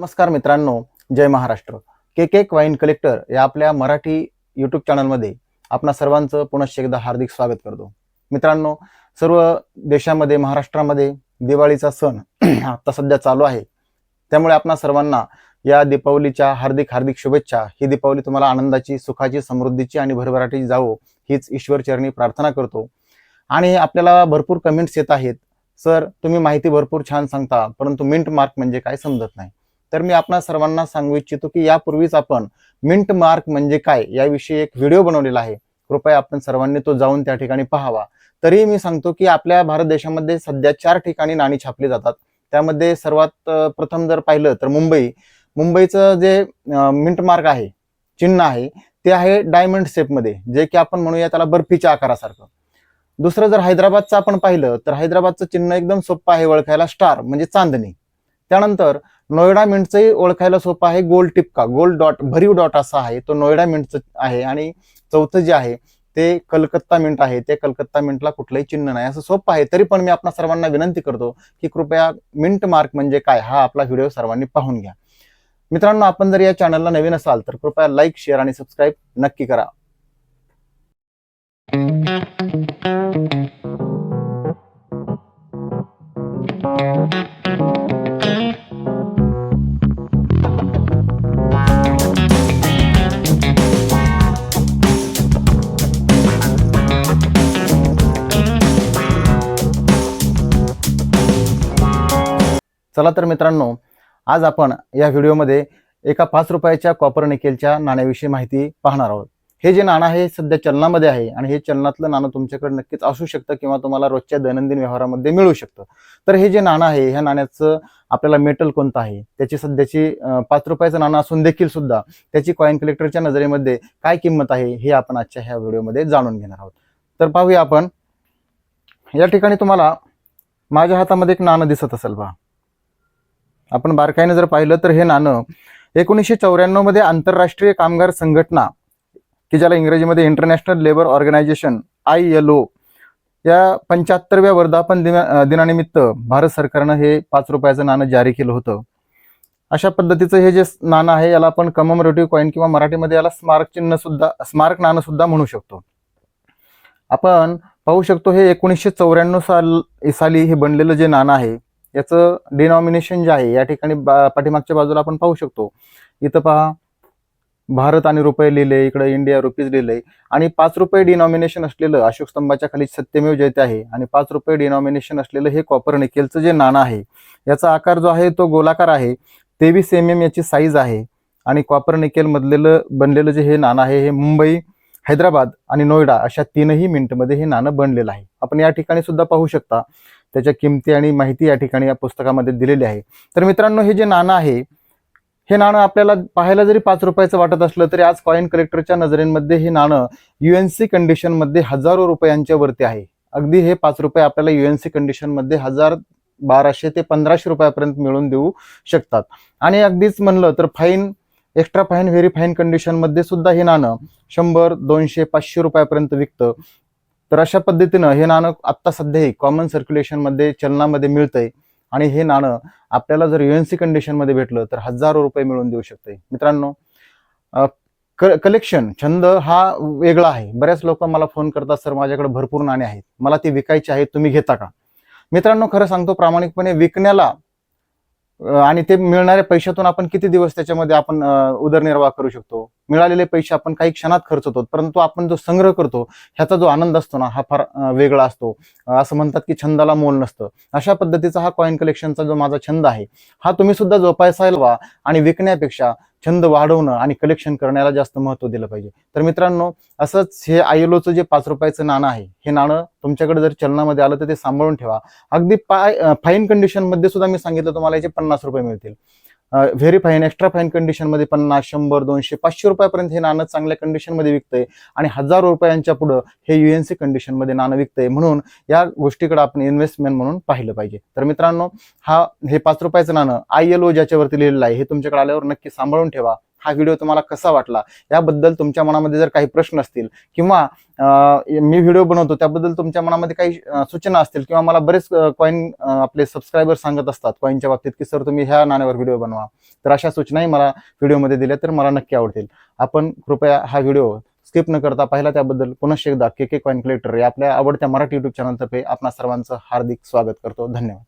नमस्कार मित्रांनो जय Maharashtra. K K wine collector या आपल्या मराठी यूट्यूब चॅनलमध्ये आपणा सर्वांचं पुनश्च एकदा हार्दिक स्वागत करतो. मित्रांनो सर्व देशामध्ये महाराष्ट्रामध्ये दिवाळीचा सण आता सध्या चालू आहे. त्यामुळे आपणा सर्वांना या दीपावलीच्या हार्दिक हार्दिक शुभेच्छा. ही दीपावली तुम्हाला आनंदाची सुखाची समृद्धीची आणि भरभराटीची जावो हीच ईश्वर चरणी प्रार्थना करतो. आणि आपल्याला भरपूर कमेंट्स येत आहेत. सर तुम्ही माहिती भरपूर छान सांगता परंतु मिंट मार्क म्हणजे काय समजत नाही. तर मी आपणा सर्वांना सांगू इच्छितो की यापूर्वीच आपण मिंट मार्क म्हणजे काय याविषयी एक व्हिडिओ बनवलेला आहे. कृपया आपण सर्वांनी तो जाऊन त्या ठिकाणी पाहावा. तरी मी सांगतो की आपल्या भारत देशामध्ये सध्या चार ठिकाणी नाणी छापली जातात. त्यामध्ये सर्वात प्रथम जर पाहिलं तर मुंबई. मुंबईचं जे मिंट मार्क आहे चिन्ह आहे ते आहे डायमंड शेपमध्ये जे की आपण म्हणूया त्याला बर्फीच्या आकारासारखं. दुसरं जर हैदराबादचं आपण पाहिलं तर हैदराबादचं चिन्ह एकदम सोपं आहे ओळखायला स्टार म्हणजे चांदणी. त्यानंतर नोएडा मिंटचंही ओळखायला सोपं आहे. गोल टिपका गोल डॉट भरीव डॉट असा आहे. तो नोएडा मिंटचं आहे आणि चौथं जे आहे ते कलकत्ता मिंट आहे. ते कलकत्ता मिंटला कुठलंही चिन्ह नाही. असं सोपं आहे. तरी पण मी आपणा सर्वांना विनंती करतो की कृपया मिंट मार्क म्हणजे काय हा आपला व्हिडिओ सर्वांनी पाहून घ्या. मित्रांनो आपण जर या चॅनलला नवीन असाल तर कृपया लाईक शेअर आणि सबस्क्राईब नक्की करा. चला तर मित्रांनो आज आपण या व्हिडिओमध्ये एका पाच रुपयाच्या कॉपर निकेलच्या नाण्याविषयी माहिती पाहणार आहोत. हे जे नाणं आहे सध्या चलनामध्ये आहे आणि हे चलनातलं नाणं तुमच्याकडे नक्कीच असू शकतं किंवा तुम्हाला रोजच्या दैनंदिन व्यवहारामध्ये मिळू शकतं. तर हे जे नाणं आहे ह्या नाण्याचं आपल्याला मेटल कोणतं आहे? त्याची सध्याची पाच रुपयाचं नाणं असून देखील सुद्धा त्याची कॉईन कलेक्टरच्या नजरेमध्ये काय किंमत आहे हे आपण आजच्या ह्या व्हिडिओमध्ये जाणून घेणार आहोत. तर पाहूया आपण. या ठिकाणी तुम्हाला माझ्या हातामध्ये एक नाणं दिसत असेल पहा आपण बारकाईने जर पाहिलं तर हे नाणं एकोणीसशे चौऱ्याण्णवमध्ये आंतरराष्ट्रीय कामगार संघटना की ज्याला इंग्रजीमध्ये international labour organization I L O या पंच्याहत्तरव्या वर्धापन दिना दिनानिमित्त भारत सरकारनं हे पाच रुपयाचं नाणं जारी केलं होतं. अशा पद्धतीचं हे जे नाणं आहे याला आपण कममरेटिव्ह कॉईन किंवा मराठीमध्ये याला स्मारक चिन्ह सुद्धा स्मारक नाणं सुद्धा म्हणू शकतो. आपण पाहू शकतो हे एकोणीसशे चौऱ्याण्णव साल साली हे बनलेलं जे नाणं आहे याचं डिनॉमिनेशन जे आहे या ठिकाणी बा- पाठीमागच्या बाजूला आपण पाहू शकतो. इथं पहा भारत आणि रुपये लिहिले इकडे इंडिया रुपीज लिहिलंय आणि पाच रुपये डिनॉमिनेशन असलेलं अशोक स्तंभाच्या खाली सत्यमेव जयते आहे. आणि पाच रुपये डिनॉमिनेशन असलेलं हे कॉपर निकेलचं जे नाणं आहे याचा आकार जो आहे तो गोलाकार आहे. तेवीस एम एम याची साईज आहे. आणि कॉपर निकेल मधलेलं बनलेलं जे हे नाणं आहे हे मुंबई हैदराबाद आणि नोएडा अशा तीनही मिनिटमध्ये हे नाणं बनलेलं आहे. आपण या ठिकाणी सुद्धा पाहू शकता. त्याच्या किमती आणि माहिती या ठिकाणी या पुस्तकामध्ये दिलेली आहे. तर मित्रांनो हे जे नाणं आहे हे नाणं आपल्याला पाहायला जरी पाच रुपयाचं वाटत असलं तरी आज कॉईन कलेक्टरच्या नजरेमध्ये हे नाणं युएनसी कंडिशनमध्ये हजारो रुपयांच्या वरती आहे. अगदी हे पाच रुपये आपल्याला युएनसी कंडिशनमध्ये हजार बाराशे ते पंधराशे रुपयापर्यंत मिळून देऊ शकतात. आणि अगदीच म्हणलं तर fine extra fine very fine कंडिशनमध्ये सुद्धा हे नाणं शंभर दोनशे पाचशे रुपयापर्यंत विकतं. तर अशा पद्धतीनं हे नाणं आत्ता सध्याही कॉमन सर्क्युलेशनमध्ये चलनामध्ये मिळतंय. आणि हे नाणं आपल्याला जर युएनसी कंडिशनमध्ये भेटलं तर हजारो रुपये मिळवून देऊ शकते मित्रांनो कलेक्शन छंद हा वेगळा आहे. बऱ्याच लोक मला फोन करतात सर माझ्याकडे भरपूर नाणे आहेत. मला ती विकायची आहेत तुम्ही घेता का? मित्रांनो खरं सांगतो प्रामाणिकपणे विकण्याला आणि ते मिळणाऱ्या पैशातून आपण किती दिवस त्याच्यामध्ये आपण उदरनिर्वाह करू शकतो? मिळालेले पैसे आपण काही क्षणात खर्च होतो परंतु आपण जो संग्रह करतो ह्याचा जो आनंद असतो ना हा फार वेगळा असतो. असं म्हणतात की छंदाला मोल नसतं. अशा पद्धतीचा हा कॉईन कलेक्शनचा जो माझा छंद आहे हा तुम्ही सुद्धा जोपासायला हवा आणि विकण्यापेक्षा छंद वाढवणं आणि कलेक्शन करण्याला जास्त महत्त्व दिलं पाहिजे. तर मित्रांनो असंच हे आयलोचं जे पाच रुपयाचं नाणं आहे हे नाणं तुमच्याकडे जर चलनामध्ये आलं तर ते सांभाळून ठेवा. अगदी पाय फाईन कंडिशनमध्ये सुद्धा मी सांगितलं तुम्हाला याचे पन्नास रुपये मिळतील. व्हेरी फाईन एक्स्ट्रा फाईन कंडिशनमध्ये पन्नास शंभर दोनशे पाचशे रुपयापर्यंत हे नाणं चांगल्या कंडिशनमध्ये विकतंय. आणि हजारो रुपयांच्या पुढं हे युएनसी कंडिशनमध्ये नाणं विकतंय. म्हणून या गोष्टीकडे आपण इन्व्हेस्टमेंट म्हणून पाहिलं पाहिजे. तर मित्रांनो हा हे पाच रुपयाचं नाणं आय एल ओ ज्याच्यावरती लिहिलेलं आहे हे तुमच्याकडे आल्यावर नक्की सांभाळून ठेवा. हा व्हिडिओ तुम्हाला कसा वाटला? याबद्दल तुमच्या मनामध्ये जर काही प्रश्न असतील किंवा मी व्हिडिओ बनवतो त्याबद्दल तुमच्या मनामध्ये काही सूचना असतील किंवा मला बरेच कॉईन आपले सबस्क्रायबर सांगत असतात कॉईनच्या बाबतीत की सर तुम्ही ह्या नाण्यावर व्हिडिओ बनवा. तर अशा सूचनाही मला व्हिडिओमध्ये दिल्या तर मला नक्की आवडतील. आपण कृपया हा व्हिडिओ स्किप न करता पाहिला त्याबद्दल पुनश्च एकदा के के कॉईन कलेक्टर या आपल्या आवडत्या मराठी युट्यूब चॅनलतर्फे आपणा सर्वांचं हार्दिक स्वागत करतो. धन्यवाद.